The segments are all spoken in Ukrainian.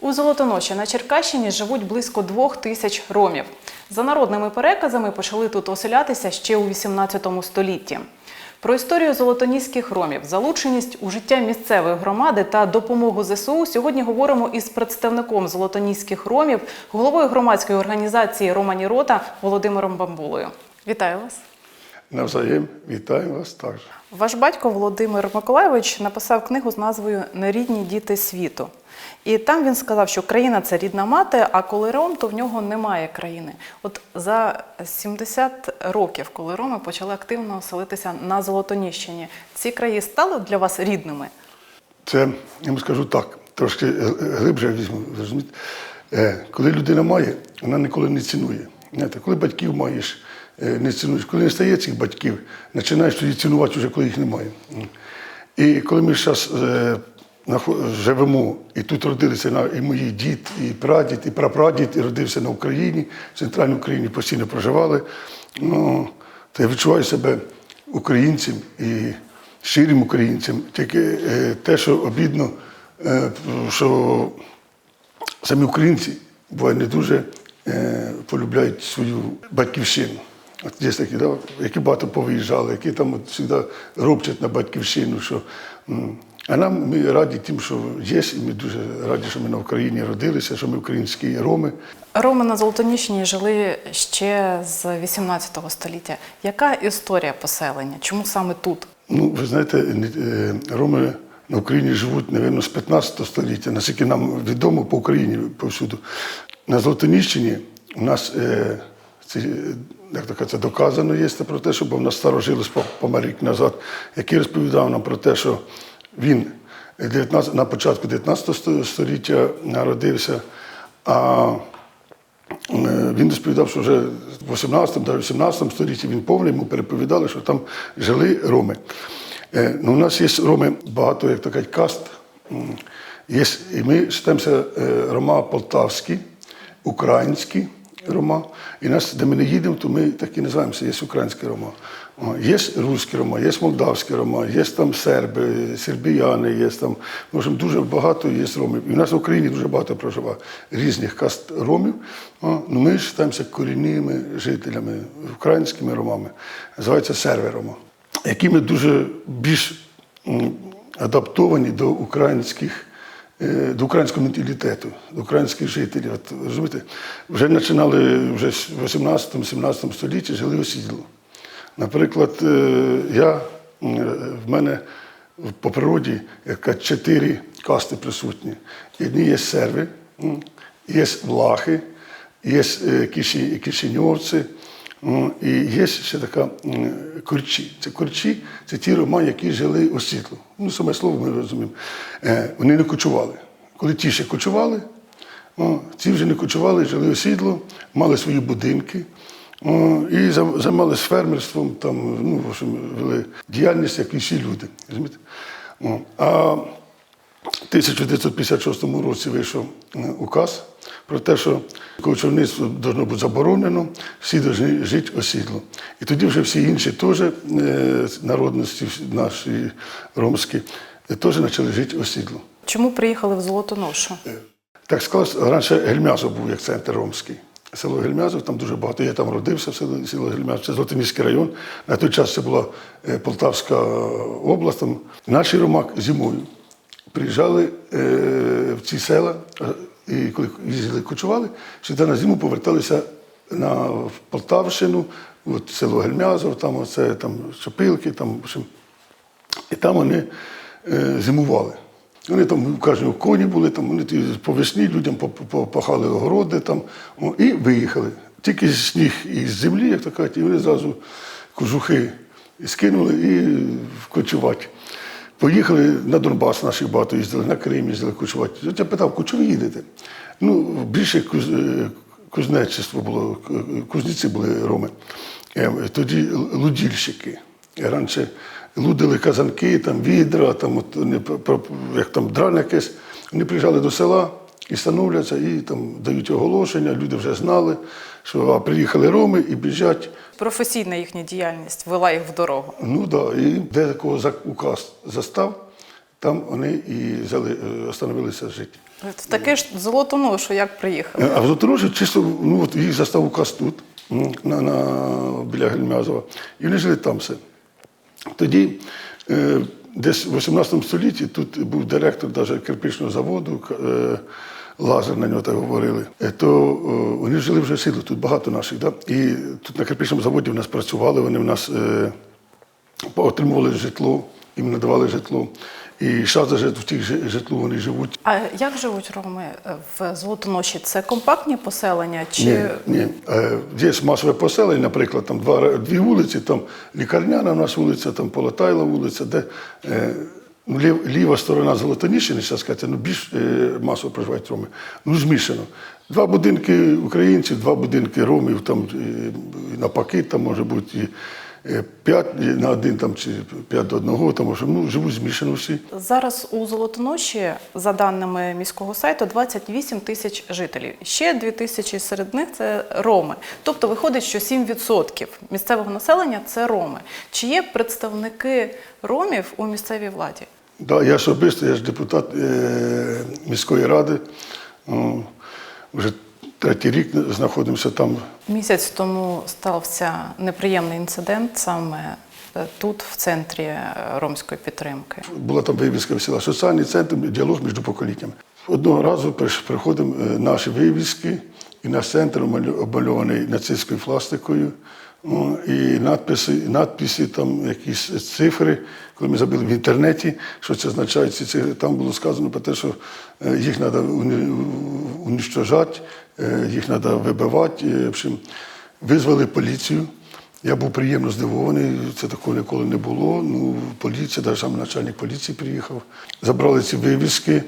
У Золотоноші на Черкащині живуть близько двох тисяч ромів. За народними переказами почали тут оселятися ще у 18 столітті. Про історію золотоніських ромів, залученість у життя місцевої громади та допомогу ЗСУ сьогодні говоримо із представником золотоніських ромів, головою громадської організації Романі Рота Володимиром Бамбулою. Вітаю вас! Навзаєм вітаю вас також. Ваш батько Володимир Миколайович написав книгу з назвою Нерідні діти світу. І там він сказав, що країна це рідна мати, а коли ром, то в нього немає країни. От за 70 років, коли роми почали активно оселитися на Золотоніщині, ці краї стали для вас рідними? Це, я вам скажу так, трошки е, глибше візьму. розумієте. Е, Коли людина має, вона ніколи не цінує. Знаєте, коли батьків маєш, е, не цінуєш. Коли не стає цих батьків, починаєш тоді цінувати вже, коли їх немає. І коли ми зараз живемо, і тут родилися і мої дід, і прадід, і прапрадід, і родився на Україні, в центральній Україні постійно проживали, ну, то я відчуваю себе українцем і щирим українцем. Тільки е, те, що обідно, е, що самі українці буває не дуже е, полюбляють свою батьківщину. От є такі, да, які багато повиїжджали, які там от завжди робчать на батьківщину. Що, а нам ми раді тим, що є, і ми дуже раді, що ми на Україні родилися, що ми українські роми. Роми на Золотоніщині жили ще з 18 століття. Яка історія поселення? Чому саме тут? Ну, ви знаєте, е, роми на Україні живуть, напевно, з 15 століття, наскільки нам відомо по Україні повсюду. На Золотоніщині у нас е, ці, е, як так, це доказано є про те, що бо в нас старожились по- помер рік назад, який розповідав нам про те, що він 19, на початку 19 століття народився, а Він розповідав, що вже в 18-18 столітті він повний, йому переповідали, що там жили роми. Е, Ну, у нас є роми багато, як то кажуть, каст. Є, і ми вважаємося е, рома полтавські, українські рома. І нас, де ми не їдемо, то ми так і називаємося, є українські рома. Є руські рома, є молдавські рома, є там серби, сербіяни, є там, в дуже багато є ромів. І в нас в Україні дуже багато проживає різних каст ромів. Ну, ми вважаємося корінними жителями, українськими ромами. Називаються серви рома, які ми дуже більш адаптовані до українських до українського менталітету, до українських жителів. От, розумієте, вже починали вже в 18-17 столітті жили осідло. Наприклад, е, я, е, в мене по природі яка чотири касти присутні. Одні є серви, є влахи, є е, киші- кишиньовці, і є ще така м, курчі. Це курчі, це ті рома, які жили осідло. Ну, саме слово ми розуміємо. Е, Вони не кочували. Коли ті ще кочували, ці вже не кочували, жили осідло, мали свої будинки. І займалися фермерством, там, ну, в общем, вели діяльність, як і всі люди. розумієте? А в 1956 році вийшов е, указ про те, що кочівництво повинно бути заборонено, всі повинні жити осідло. І тоді вже всі інші теж е, народності наші ромські е, теж почали жити осідло. Чому приїхали в Золотоношу? Так склалось, раніше Гельмязов був як центр ромський. Село Гельмязов, там дуже багато. Я там родився в селі село Гельмязов, це Золотоніський район. На той час це була е, Полтавська область. Там. Наші ромак зимою приїжджали е, в ці села, е, і коли їздили, кочували, завжди на зиму поверталися на Полтавщину, от село Гельмязов, там оце там Шопилки, там і там вони е, зимували. Вони там у кожного коні були, там вони по весні людям по- по- огороди там, о, і виїхали. Тільки сніг із землі, як то кажуть, і вони зразу кожухи скинули і кочувати. Поїхали на Донбас, наших багато їздили, на Крим їздили кочувати. Я питав, куди ви їдете? Ну, більше куз- е, кузнечество було, кузниці були роми. Е, Тоді лудільщики. Раніше лудили казанки, там відра, там, от, як там дрань якесь. Вони приїжджали до села і встановлюються, і там дають оголошення, люди вже знали, що а, приїхали роми і біжать. Професійна їхня діяльність вела їх в дорогу. Ну так, да, і де такого указ застав, там вони і взяли, е, остановилися жити. В таке ж золотоношу, як приїхали? Е, А в Золоторожі чисто ну, от їх застав указ тут, на, на, біля Гельмязова, і вони жили там все. Тоді, е, десь в 18 столітті, тут був директор даже кирпичного заводу, е, Лазер на нього так говорили, Е, то вони жили вже силу, тут багато наших. Да? І тут на кирпичному заводі в нас працювали, вони в нас е, отримували житло, їм надавали житло. І зараз в тих жи- житлу вони живуть. А як живуть роми е, в Золотоноші? Це компактні поселення чи Ні, ні. Е, Є масове поселення, наприклад, там два, дві вулиці, там лікарняна у нас вулиця, там Полотайла вулиця, де е, ну, лів, ліва сторона Золотоніщини, зараз сказати, ну, більш е, масово проживають роми. Ну, змішано. Два будинки українців, два будинки ромів, там е, навпаки, там може бути і е, п'ять на один там, чи п'ять до одного, там, може, ну, живуть змішано всі. зараз у Золотоноші, за даними міського сайту, 28 тисяч жителів. Ще 2 тисячі серед них це роми. Тобто виходить, що 7% місцевого населення це роми. Чи є представники ромів у місцевій владі? Да, я особисто, я ж депутат е, міської ради. О, вже третій рік знаходимося там. Місяць тому стався неприємний інцидент саме е, тут, в центрі е, ромської підтримки. Була там вивіска висіла соціальний центр, діалог між поколіннями. Одного разу приходимо е, наші вивіски, і наш центр обмальований нацистською пластикою. О, І надписи, надписи, там якісь цифри. Коли ми забили в інтернеті, що це означає, ці цифри, там було сказано про те, що е, їх треба уничтожати, е, їх треба вибивати. В общем, визвали поліцію. Я був приємно здивований, це такого ніколи не було. Ну, поліція, навіть сам начальник поліції приїхав. Забрали ці вивіски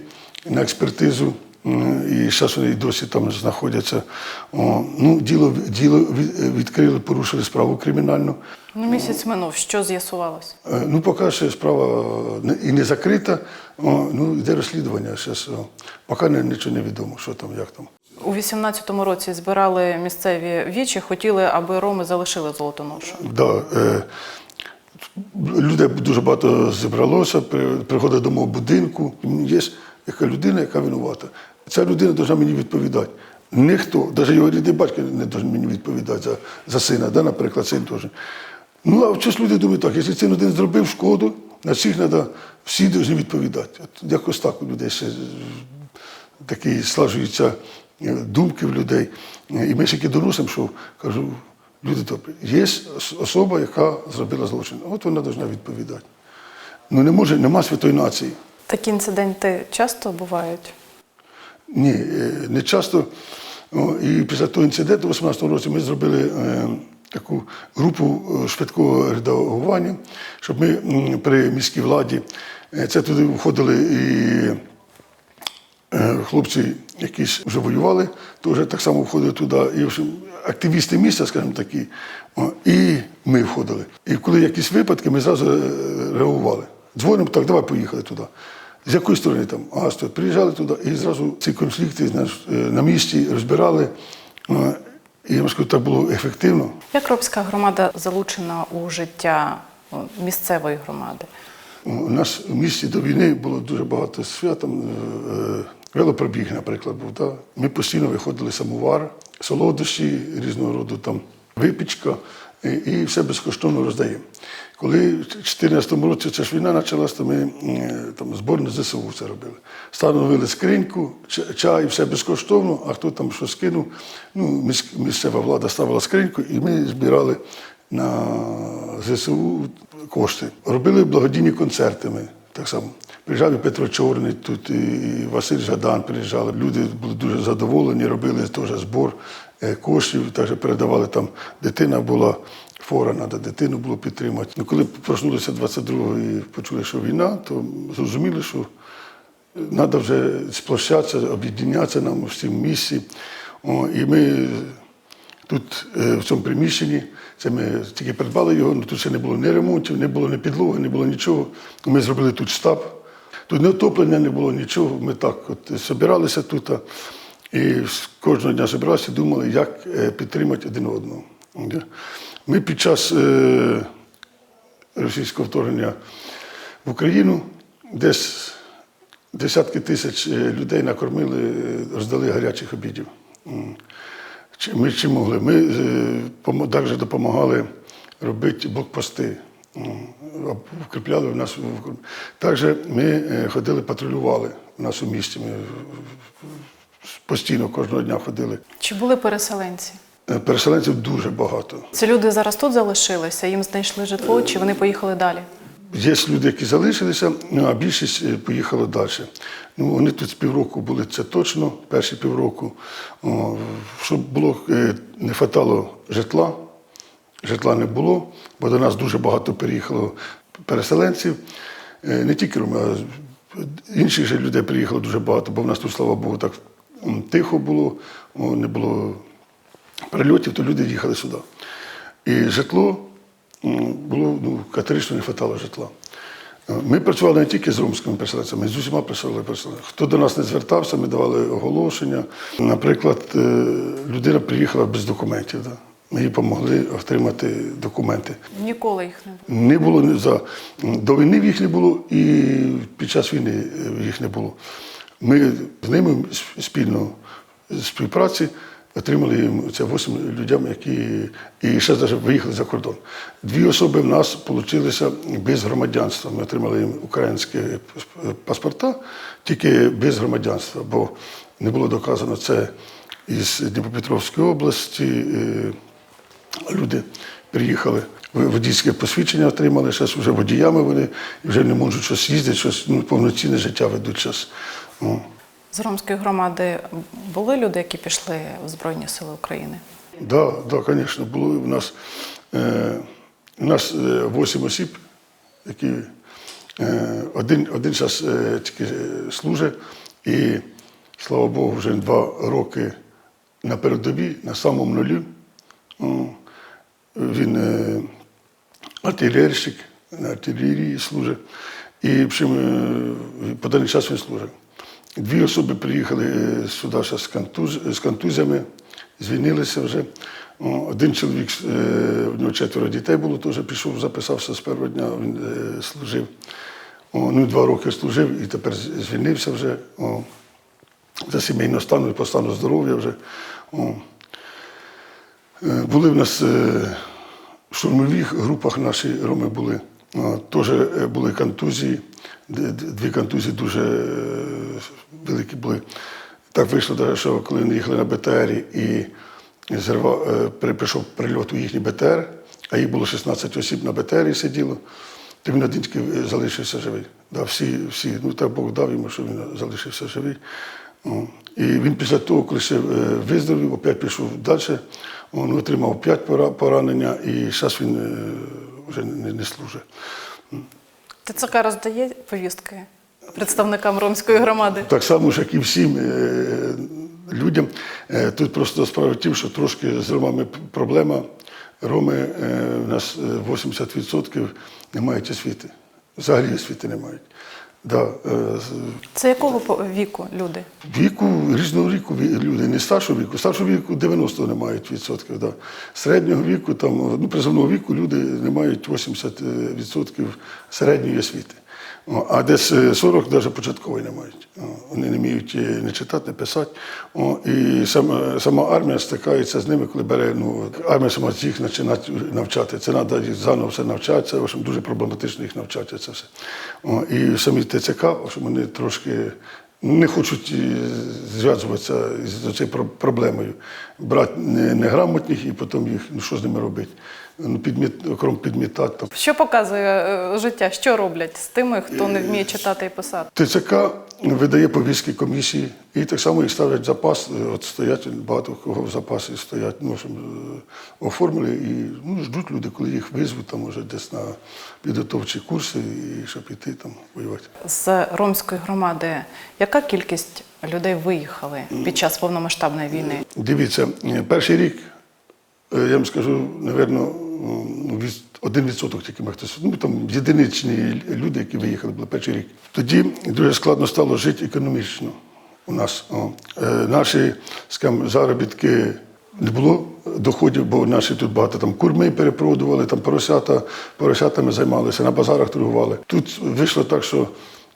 на експертизу, і зараз вони і досі там знаходяться. О, ну, діло, діло відкрили, порушили справу кримінальну. Ну, місяць минув, що з'ясувалось? Е, Ну, поки ще справа і не закрита, о, ну, йде розслідування. Зараз, о, поки не, нічого не відомо, що там, як там. У 18-му році збирали місцеві вічі, хотіли, аби роми залишили золотоношу. Да, е, людей дуже багато зібралося, приходить до мого будинку. Є яка людина, яка винувата. Ця людина повинна мені відповідати. Ніхто, навіть його рідний батько не повинен мені відповідати за, за сина, да, наприклад, син теж. Ну, а щось люди думають так, якщо син один зробив шкоду, на всіх треба, всі повинні відповідати. От якось так у людей ще такі слажуються е, думки в людей. І ми які дорослим, що кажу, люди добрі, є особа, яка зробила злочин. От вона повинна відповідати. Ну не може, нема святої нації. Такі інциденти часто бувають. Ні, е, не часто. І після того інциденту, у 18 році, ми зробили е, таку групу е, швидкого редагування, щоб ми при міській владі, це туди входили і хлопці, які вже воювали, теж так само входили туди. І в общем, активісти міста, скажімо такі, і ми входили. І коли якісь випадки, ми зразу реагували. Дзвонимо, так, давай поїхали туди. З якої сторони там? А, приїжджали туди, і зразу ці конфлікти знаєш, е, на місці розбирали. Е, І я вам скажу, так було ефективно. Як ромська громада залучена у життя місцевої громади? У нас в місті до війни було дуже багато свят. Там, е, е, велопробіг, наприклад, був. Да? Ми постійно виходили самовар, солодощі різного роду, там, випічка, і, і все безкоштовно роздаємо. Коли в 2014 році ця ж війна почалась, то ми там, зборне ЗСУ це робили. Становили скриньку, чай, все безкоштовно, а хто там що скинув, ну, місцева влада ставила скриньку, і ми збирали на ЗСУ кошти. Робили благодійні концерти так само. Приїжджав і Петро Чорний, тут і Василь Жадан приїжджали. Люди були дуже задоволені, робили теж збор е, коштів, теж передавали там. Дитина була фора, треба дитину було підтримати. Ну, коли проснулися 22-го і почули, що війна, то зрозуміли, що треба вже сплощатися, об'єднатися нам всім місці. О, і ми тут, е, в цьому приміщенні, це ми тільки придбали його, але тут ще не було ні ремонтів, не було ні підлоги, не було нічого. Ми зробили тут штаб. Тут не отоплення, не було нічого. Ми так от збиралися тут. І кожного дня збиралися, думали, як е, підтримати один одного. Ми під час е, російського вторгнення в Україну десь десятки тисяч е, людей накормили, е, роздали гарячих обідів. Ми чим могли? Ми е, також допомагали робити блокпости. Укріпляли в нас. в- Також ми е, ходили, патрулювали у нас у місті. Ми постійно кожного дня ходили. Чи були переселенці? Е, Переселенців дуже багато. Ці люди зараз тут залишилися, їм знайшли житло, чи вони поїхали далі? Є люди, які залишилися, ну, а більшість е, поїхала далі. Ну, вони тут з півроку були, це точно, перші півроку. О, щоб було, е, не вистачало житла, житла не було, бо до нас дуже багато переїхало переселенців. Не тільки роми, а інших же людей приїхало дуже багато, бо в нас тут, слава Богу, так тихо було, не було прильотів, то люди їхали сюди. І житло було ну, категорично не вистачало житла. Е, Ми працювали не тільки з ромськими переселенцями, з усіма працювали переселенцями. Хто до нас не звертався, ми давали оголошення. Наприклад, е, людина приїхала без документів. Да? Ми їй допомогли отримати документи. Ніколи їх не було. Не було за до війни їх не було, і під час війни е, їх не було. Ми з ними спільно співпраці отримали це 8 людям, які і ще навіть виїхали за кордон. Дві особи в нас вийшли без громадянства. Ми отримали їм українські паспорта, тільки без громадянства, бо не було доказано це із Дніпропетровської області. е, Люди приїхали, водійське посвідчення отримали, зараз вже водіями вони вже не можуть щось їздити, щось ну, повноцінне життя ведуть зараз. З ромської громади були люди, які пішли в Збройні Сили України? Да, да, звісно, було у нас, е, у нас е, 8 осіб, які е, один, один час е, тільки е, служить, і слава Богу, вже два роки на передовій, на самому нулі. Він е, артилерійщик, на артилерії служить. І в общем, е, по даний час він служить. Дві особи приїхали е, сюди ще з, контуз, з контузіями, звільнилися вже. Один чоловік, е, у нього четверо дітей було, теж пішов, записався з першого дня, він е, служив. Ну, два роки служив і тепер звільнився вже. За сімейного стану і по стану здоров'я вже. Були в нас в штурмових групах наші роми були. Теж е, були контузії. Дві контузії дуже е, великі були. Так вийшло, що коли вони їхали на БТР і зірвав, е, прийшов прильот у їхній БТР, а їх було 16 осіб на БТРі сиділо, то він один залишився живий. Да, всі, всі, ну так Бог дав йому, що він залишився живий. О. І він після того, коли ще е, виздоровів, опять пішов далі, він отримав 5 поранення і зараз він е, вже не, служить. ТЦК роздає повістки представникам ромської громади. Так само як і всім е, людям. Тут просто справа в тім, що трошки з ромами проблема. Роми у нас е, 80% не мають освіти. Взагалі освіти не мають. Да, е, Це якого віку люди? Віку, різного віку ві- люди, не старшого віку. Старшого віку 90 не мають відсотків. Да. Середнього віку, там, ну, призовного віку люди не мають 80 відсотків середньої освіти. А десь е, 40 навіть початкової не мають. Вони не вміють е, не читати, не писати. І сама, сама армія стикається з ними, коли бере, ну, армія сама їх починає навчати. Це треба їх заново все навчати, це в общем, дуже проблематично їх навчати. Це все. І самі ТЦК, в общем, вони трошки не хочуть е, зв'язуватися з цією проблемою. Брати не- неграмотних і потім їх, ну що з ними робити? Ну, підміт, окрім підмітати. Що показує е, життя? Що роблять з тими, хто не вміє читати і писати? ТЦК видає повістки комісії і так само їх ставлять в запас. Е, От стоять багато кого в запасі стоять, ну, щоб, е, оформили і ну, ждуть люди, коли їх визвуть там може десь на підготовчі курси, і щоб іти там воювати. З ромської громади яка кількість людей виїхали під час повномасштабної війни? Дивіться, е, перший рік, е, я вам скажу, напевно, один відсоток тільки ми хтось. Ну, там єдиничні люди, які виїхали, були перший рік. Тоді дуже складно стало жити економічно у нас. О. Е, Наші скажімо, заробітки не було доходів, бо наші тут багато там курми перепродували, там поросята, поросятами займалися, на базарах торгували. Тут вийшло так, що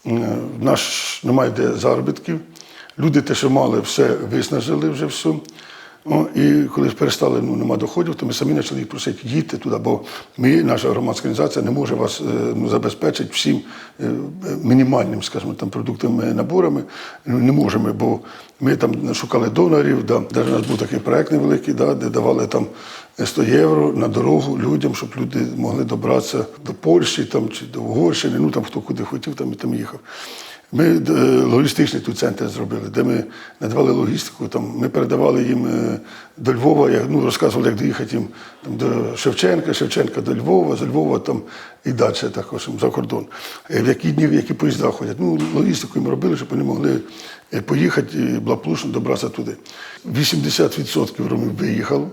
в нас немає де заробітків. Люди те, що мали, все виснажили вже все. О, і коли перестали, ну, нема доходів, то ми самі почали їх просити, їдьте туди, бо ми, наша громадська організація, не може вас е, ну, забезпечити всім е, мінімальним, скажімо, там, продуктами, наборами. Ну, Не можемо, бо ми там шукали донорів, да. Навіть у нас був такий проект невеликий, да, де давали там 100 євро на дорогу людям, щоб люди могли добратися до Польщі там, чи до Угорщини, ну там хто куди хотів, там і там їхав. Ми е, логістичний тут центр зробили, де ми надавали логістику. Там, ми передавали їм е, до Львова, як, ну, розказували, як доїхати їм там, до Шевченка, Шевченка до Львова, з Львова там, і далі також за кордон. Е, В які дні, в які поїзда ходять. Ну, логістику їм робили, щоб вони могли поїхати і благополучно добратися туди. 80% ромів виїхало.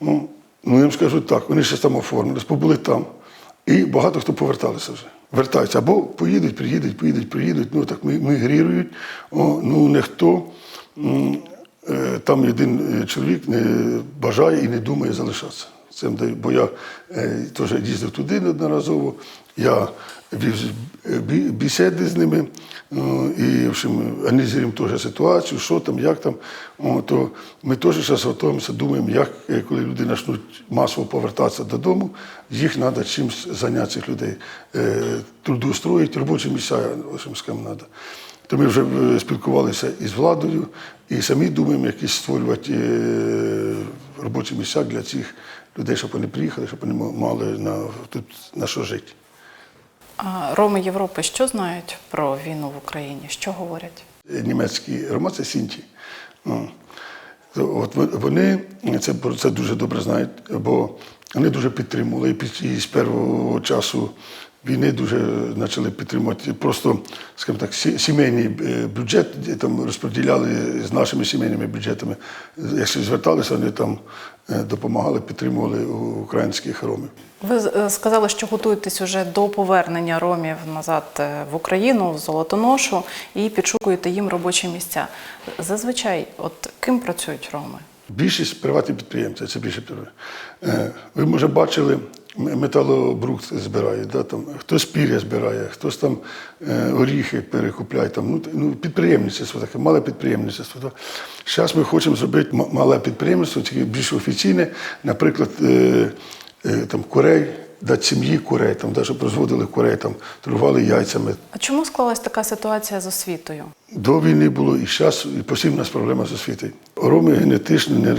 Ну, ну, я вам скажу так, вони ще там оформились, побули там. І багато хто поверталися вже. Вертаються. Або поїдуть, приїдуть, поїдуть, приїдуть. Ну так мігрірують. О, ну ніхто е, там один е, чоловік не бажає і не думає залишатися. Цим бо я е, теж їздив туди неодноразово. Я вів е, бесіди з ними, ну, і в общем, аналізуємо теж ситуацію, що там, як там. То ми теж зараз готуємося, думаємо, як е, коли люди почнуть масово повертатися додому, їх треба чимось зайняти цих людей. Трудоустроїти, робочі місця, треба. То ми вже спілкувалися із владою і самі думаємо, якісь створювати робочі місця для цих людей, щоб вони приїхали, щоб вони мали на, тут на що жити. А Роми Європи що знають про війну в Україні? Що говорять? німецькі громади Сінті. Ну, От вони це, це дуже добре знають, бо вони дуже підтримували і з першого часу війни дуже почали підтримувати. Просто, скажімо так, сі- сімейний е, бюджет де там розподіляли з нашими сімейними бюджетами. Якщо зверталися, вони там е, допомагали, підтримували українських ромів. Ви е, сказали, що готуєтесь уже до повернення ромів назад в Україну, в Золотоношу, і підшукуєте їм робочі місця. Зазвичай, от ким працюють роми? Більшість приватні підприємці, це більше Ви, може, бачили, металобрухт збирає, да, там, хтось пір'я збирає, хтось там е, оріхи перекупляє. Там, ну, ну, підприємництво таке, мале підприємництво. Да. Зараз ми хочемо зробити мале підприємство, тільки більш офіційне, наприклад, е, е, там, курей, дати сім'ї курей, там, да, щоб розводили курей, там, торгували яйцями. А чому склалась така ситуація з освітою? До війни було і зараз, і постійно у нас проблема з освітою. Роми генетично не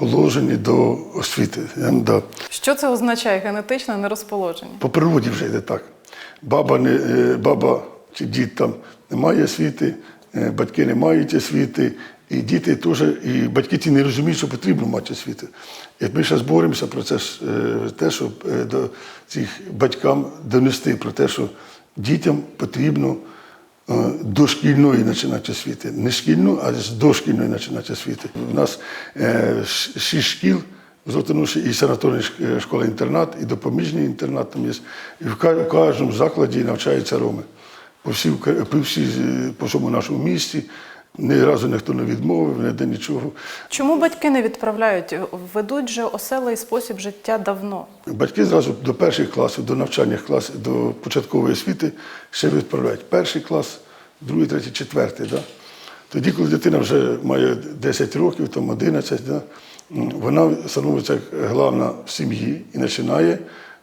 розположені до освіти. Вам дав. Що це означає генетичне нерозположення? По природі вже йде так. Баба, не, е, баба чи дід там не має освіти, е, батьки не мають освіти, і діти теж, і батьки ті не розуміють, що потрібно мати освіту. І ми зараз боремося про це, е, те, щоб до цих батькам донести про те, що дітям потрібно дошкільної починати освіти. Не шкільну, а з дошкільної починати освіти. У нас е, шість шкіл. в і санаторна шк- школа-інтернат, і допоміжний інтернат там є. І в кожному закладі навчаються роми. По, всій, по, всій, е, по всьому нашому місті ні разу ніхто не відмовив, ніде нічого. Чому батьки не відправляють? Ведуть же оселий спосіб життя давно. Батьки зразу до перших класів, до навчальних класів, до початкової освіти ще відправляють перший клас, другий, третій, четвертий. Да? Тоді, коли дитина вже має 10 років, там 11, да? вона становиться як головна в сім'ї і починає,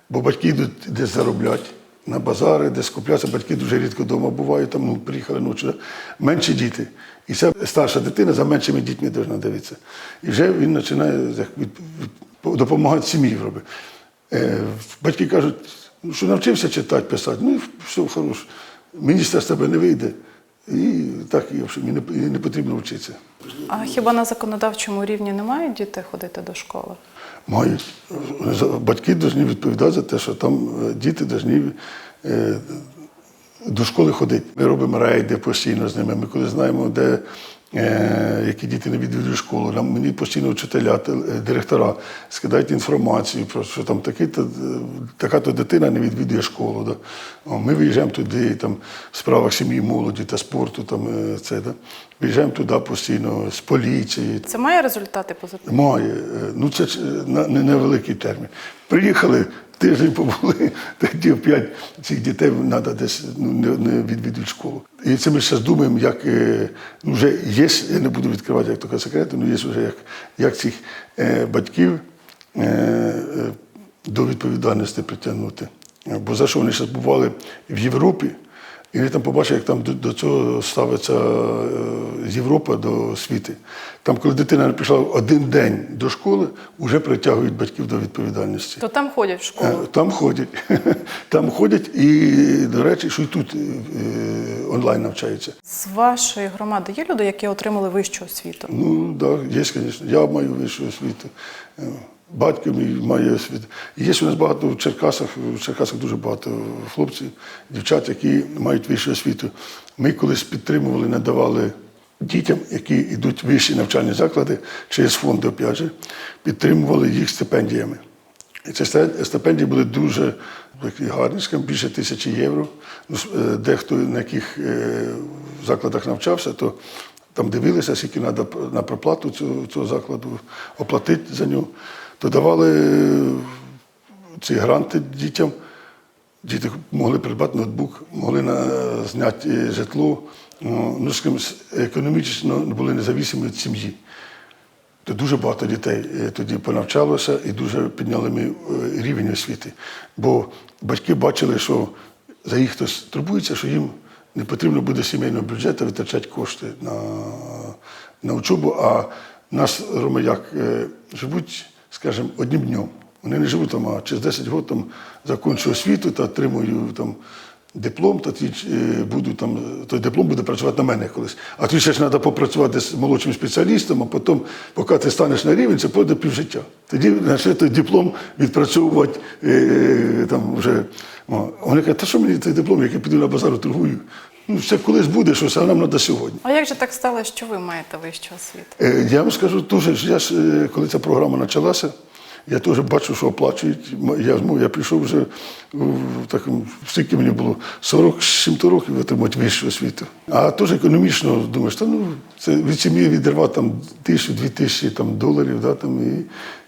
бо батьки йдуть десь заробляти. На базари, десь купляться, батьки дуже рідко вдома бувають, там ну, приїхали ночі. Менші діти. І ця старша дитина за меншими дітьми повинна дивитися. І вже він починає допомагати сім'ї робити. Е, батьки кажуть, ну, що навчився читати, писати, ну і все хороше. Міністр з тебе не вийде. І так, і, в общем, і не, і не потрібно вчитися. А хіба на законодавчому рівні не мають діти ходити до школи? Мають. Батьки повинні відповідати за те, що там е, діти повинні е, до школи ходить. Ми робимо рейди постійно з ними. Ми коли знаємо, де е, які діти не відвідують школу, нам мені постійно вчителя, е, директора скидають інформацію про що там такі-то, е, така-то дитина не відвідує школу. Да. Ми виїжджаємо туди, там, в справах сім'ї, молоді та спорту, там, е, це, да. Виїжджаємо туди постійно з поліції. Це має результати позитивні? Має. Е, Ну це е, на не невеликий термін. Приїхали, тиждень побули, тоді п'ять цих дітей треба десь ну, не, відвідують школу. І це ми зараз думаємо, як е, ну, вже є, я не буду відкривати як таке секрети, але є вже як, як цих е, батьків е, до відповідальності притягнути. Бо за що вони зараз бували в Європі, і вони там побачили, як там до, до цього ставиться е, Європа до світу. Там, коли дитина пішла один день до школи, вже притягують батьків до відповідальності. То там ходять в Е, школу. Там ходять. Там ходять і, до речі, що і тут е, онлайн навчаються. З вашої громади є люди, які отримали вищу освіту? Ну, так, да, є, звісно. Я маю вищу освіту. Батько мій має освіту. Є у нас багато в Черкасах, в Черкасах дуже багато хлопців, дівчат, які мають вищу освіту. Ми колись підтримували, надавали дітям, які йдуть в вищі навчальні заклади через фонди, опять же, підтримували їх стипендіями. І ці стипендії були дуже гарні, скажімо, більше тисячі євро. Ну, е, Дехто на яких е, закладах навчався, то там дивилися, скільки треба на проплату цього, цього закладу оплатити за нього. То давали е, ці гранти дітям. Діти могли придбати ноутбук, могли на, зняти е, житло. Ну, ну, економічно були незалежні від сім'ї. То дуже багато дітей е, тоді понавчалося і дуже підняли ми рівень освіти. Бо батьки бачили, що за їх хтось турбується, що їм не потрібно буде сімейного бюджету витрачати кошти на, на учобу, а нас ромаяк живуть, скажімо, одним днем. Вони не живуть там, а через 10 років там закінчую освіту та отримую там диплом, та е, буду там, той диплом буде працювати на мене колись. А тобі ще ж треба попрацювати з молодшим спеціалістом, а потім, поки ти станеш на рівень, це пройде півжиття. Тоді почне той диплом відпрацьовувати е, там вже. Вони кажуть, та що мені той диплом, як я піду на базару торгую? Ну, це колись буде щось, а нам треба сьогодні. А як же так сталося, що ви маєте вищу освіту? Е, Я вам скажу дуже, я ж, е, коли ця програма почалася, я теж бачу, що оплачують. Я, ну, я прийшов вже в такому, скільки мені було 47 років отримати вищу освіту. А теж економічно думаєш, та ну це від сім'ї відірвати там тисячу, дві тисячі там, доларів, да, там, і,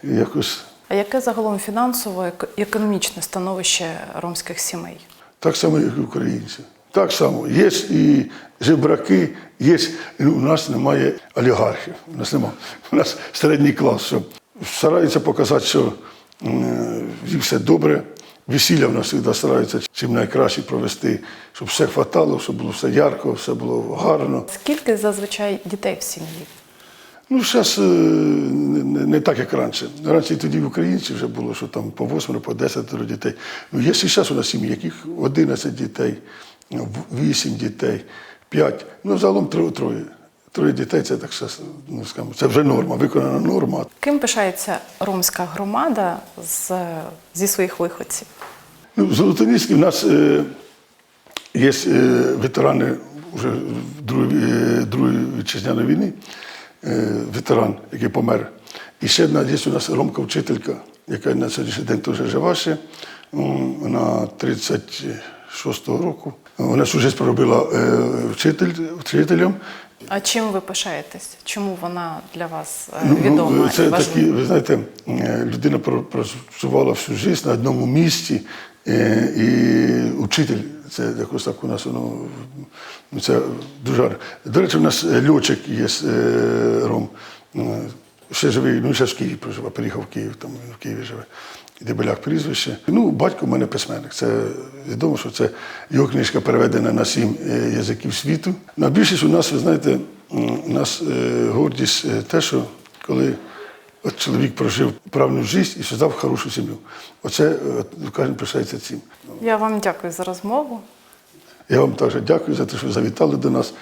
і якось А яке загалом фінансове і економічне становище ромських сімей? Так само, як і українці. Так само. Є і жебраки, є. Ну, У нас немає олігархів. У нас немає. У нас середній клас, що стараються показати, що е, їм все добре. Весілля в нас завжди стараються чим найкраще провести, щоб все хватало, щоб було все ярко, все було гарно. Скільки зазвичай дітей в сім'ї? Ну, зараз не, не- не так, як раніше. Раніше і тоді в українці вже було, що там по 8, по 10 дітей. Ну, є і зараз у нас сім'ї, яких 11 дітей, 8 дітей, 5. Ну, загалом троє. троє. Троє дітей це так ну, скажімо, це вже норма, виконана норма. Ким пишається ромська громада з, зі своїх виходців? Ну, в Золотоніській в нас е, є е, ветерани вже Другої, е, Другої вітчизняної війни, е, ветеран, який помер. І ще одна є у нас ромка-вчителька, яка на сьогоднішній день теж жива ще. Вона 36-го року. Вона всю життя проробила вчитель, вчителем. А чим ви пишаєтесь? Чому вона для вас е, Ну, відома ну, це важлива? такі, ви знаєте, е, людина працювала всю життя на одному місці, е, і учитель, це якось так у нас воно ну, це дуже гарно. До речі, у нас е, льотчик є Ром. Ще живий, ну ще в Києві проживає, переїхав в Київ, там в Києві живе. Дебеляк прізвище. Ну, батько в мене письменник. Це відомо, що це його книжка переведена на сім е, язиків світу. На більшість у нас, ви знаєте, у нас е, гордість е, те, що коли от чоловік прожив правильну життя і создав хорошу сім'ю. Оце е, кожен пишається цим. Я вам дякую за розмову. Я вам також дякую за те, що завітали до нас.